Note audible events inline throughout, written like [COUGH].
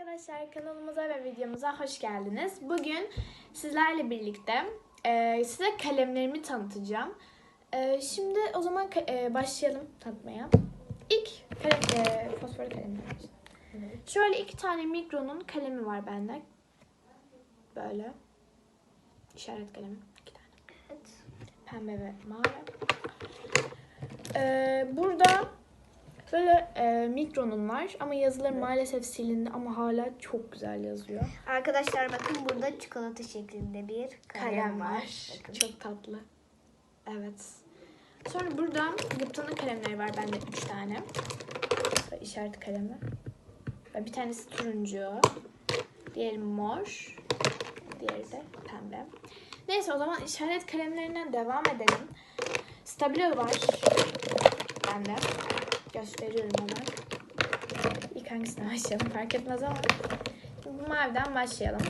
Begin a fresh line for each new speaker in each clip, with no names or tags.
arkadaşlar kanalımıza ve videomuza hoş geldiniz. Bugün sizlerle birlikte e, size kalemlerimi tanıtacağım. E, şimdi o zaman e, başlayalım tanıtmaya. İlk kalem, e, fosfor kalemler. Şöyle iki tane Mikro'nun kalemi var bende. Böyle. İşaret kalemi. iki tane. Pembe ve mavi. E, burada Böyle e, Mikro'nun var ama yazıları maalesef silindi ama hala çok güzel yazıyor.
Arkadaşlar bakın burada çikolata şeklinde bir kalem,
Kalem
var.
var.
Bakın.
Çok tatlı. Evet. Sonra burada Lipton'un kalemleri var bende 3 tane. İşaret kalemi. Bir tanesi turuncu. Diğeri mor. Diğeri de pembe. Neyse o zaman işaret kalemlerinden devam edelim. Stabilo var. Bende. Gösteriyorum hemen. İlk hangisine [LAUGHS] başlayalım fark etmez ama. Maviden başlayalım.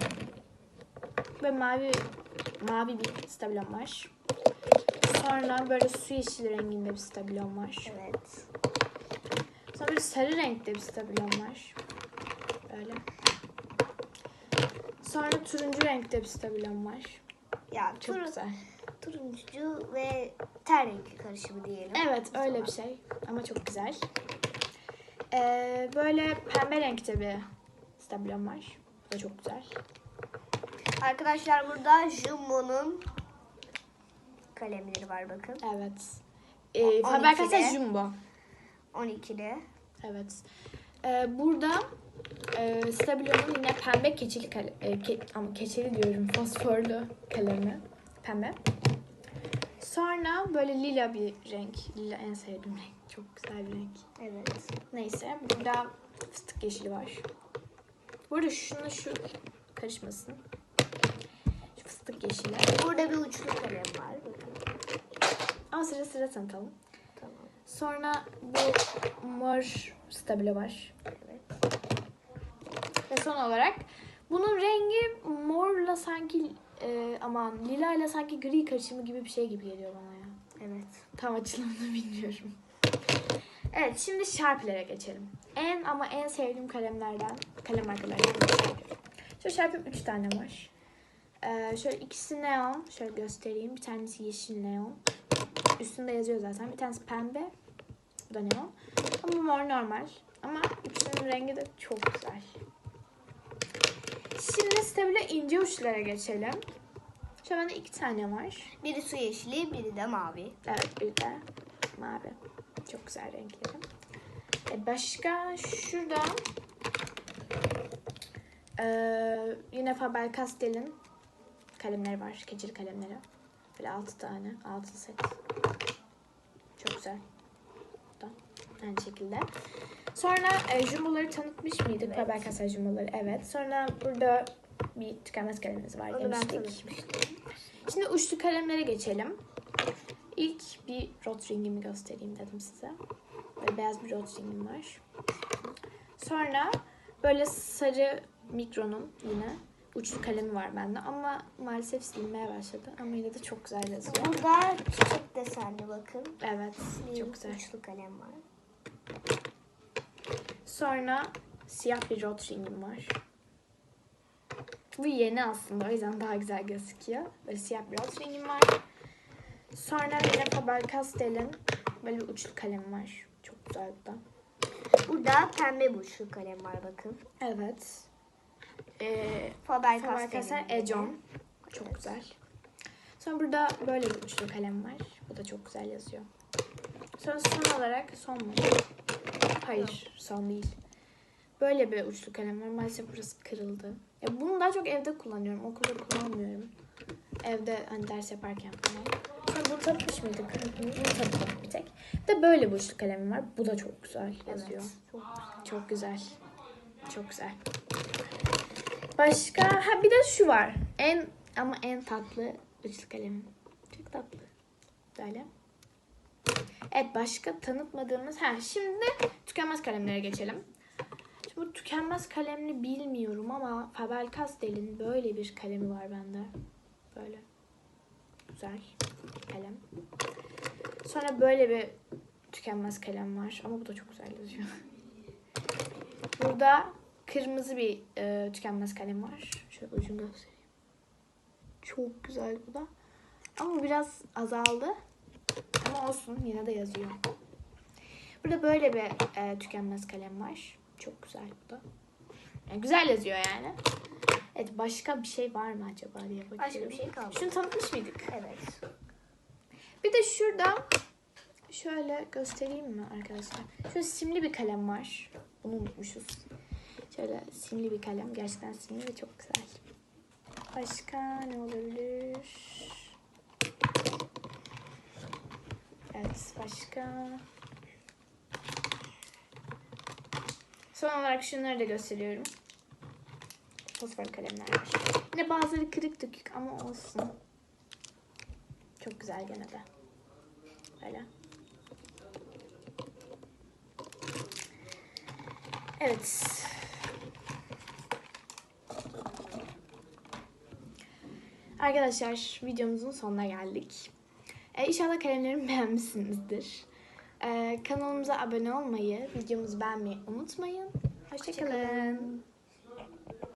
Ve mavi mavi bir stabilom var. Sonra böyle su yeşili renginde bir stabilom var.
Evet.
Sonra böyle sarı renkte bir stabilom var. Böyle. Sonra turuncu renkte bir stabilom var.
Ya
Çok
tur-
güzel.
Turuncu ve ter rengi karışımı diyelim.
Evet öyle bir şey ama çok güzel. Ee, böyle pembe renkte bir stabilom var. Bu da çok güzel.
Arkadaşlar burada Jumbo'nun kalemleri var bakın.
Evet. Ee,
12'de.
Faber-Castell Jumbo.
12'de.
Evet. Ee, burada e, Stabilo'nun yine pembe keçeli kalem, e, ke- ama keçeli diyorum fosforlu kalemi. Pembe. Sonra böyle lila bir renk. Lila en sevdiğim renk. Çok güzel bir renk.
Evet.
Neyse burada fıstık yeşili var. Burada şunu şu karışmasın. Şu fıstık yeşili.
Burada bir uçlu kalem var. Bakın.
Ama sıra sıra tanıtalım.
Tamam.
Sonra bu mor stabilo var.
Evet.
Ve son olarak bunun rengi morla sanki e, aman lila ile sanki gri karışımı gibi bir şey gibi geliyor bana ya.
Evet.
Tam açılımını [LAUGHS] bilmiyorum. Evet şimdi Sharpie'lere geçelim. En ama en sevdiğim kalemlerden, kalem markalarından Sharpie. Şu Sharpie'm 3 tane var. Ee, şöyle ikisi neon. Şöyle göstereyim. Bir tanesi yeşil neon. Üstünde yazıyor zaten. Bir tanesi pembe. Bu da neon. Ama mor normal. Ama üçünün rengi de çok güzel. Şimdi stabile ince uçlara geçelim. Şu bende iki tane var.
Biri su yeşili, biri de mavi.
Evet bir de mavi. Çok güzel renkleri. E başka şurada eee, yine Faber-Castell'in kalemleri var. Keçeli kalemleri. Böyle 6 tane. 6 set. Çok güzel. Bu da aynı şekilde. Sonra e, jumboları tanıtmış mıydık?
Evet.
Faber-Castell jumboları. Evet. Sonra burada bir tükenmez kalemimiz var
Onu
demiştik. Şimdi uçlu kalemlere geçelim. İlk bir rot ringimi göstereyim dedim size. Böyle beyaz bir rot ringim var. Sonra böyle sarı mikronun yine uçlu kalemi var bende ama maalesef silinmeye başladı ama yine de çok güzel yazıyor.
Burada çiçek desenli bakın.
Evet,
Bir
çok güzel.
uçlu kalem var.
Sonra siyah bir rot ringim var. Bu yeni aslında o yüzden daha güzel gözüküyor. Böyle siyah bir rot ringim var. Sonra yine Faber-Castell'in böyle bir uçlu kalemi var. Çok güzel bu da.
Burada pembe bir uçlu kalem var bakın.
Evet. Ee. Faber-Castell Ejon. Çok güzel. Sonra burada böyle bir uçlu kalem var. Bu da çok güzel yazıyor. Sonra son olarak son mu? Hayır, son değil. Böyle bir uçlu kalem var. Maalesef burası kırıldı. Ya bunu daha çok evde kullanıyorum. Okulda kullanmıyorum. Evde hani ders yaparken falan. Sonra bunu tanıtmış mıydık? Bunu tanıtmadık bir tek. Bir de böyle bir uçlu kalemim var. Bu da çok güzel yazıyor.
Evet. Çok güzel.
Çok güzel. Çok güzel. Başka ha bir de şu var. En ama en tatlı üçlü kalemim. Çok tatlı. Böyle. Evet başka tanıtmadığımız ha şimdi tükenmez kalemlere geçelim. Şimdi bu tükenmez kalemli bilmiyorum ama Faber-Castell'in böyle bir kalemi var bende. Böyle. Güzel kalem. Sonra böyle bir tükenmez kalem var ama bu da çok güzel yazıyor. Burada kırmızı bir e, tükenmez kalem var. Şöyle ucunu göstereyim. Çok güzel bu da. Ama biraz azaldı. Ama olsun yine de yazıyor. Burada böyle bir e, tükenmez kalem var. Çok güzel bu da. Yani güzel yazıyor yani. Evet başka bir şey var mı acaba diye bakıyorum.
Başka bir şey kalmadı.
Şunu tanıtmış mıydık?
Evet.
Bir de şurada şöyle göstereyim mi arkadaşlar? Şöyle simli bir kalem var. Bunu unutmuşuz. Şöyle simli bir kalem. Gerçekten simli ve çok güzel. Başka ne olabilir? Evet başka. Son olarak şunları da gösteriyorum. Fosfor kalemler var. Yine bazıları kırık dökük ama olsun. Çok güzel gene de. Böyle. Evet. Arkadaşlar videomuzun sonuna geldik. Ee, inşallah kalemlerimi [LAUGHS] beğenmişsinizdir. Ee, kanalımıza abone olmayı, videomuzu beğenmeyi unutmayın. Hoşçakalın.
Hoşçakalın.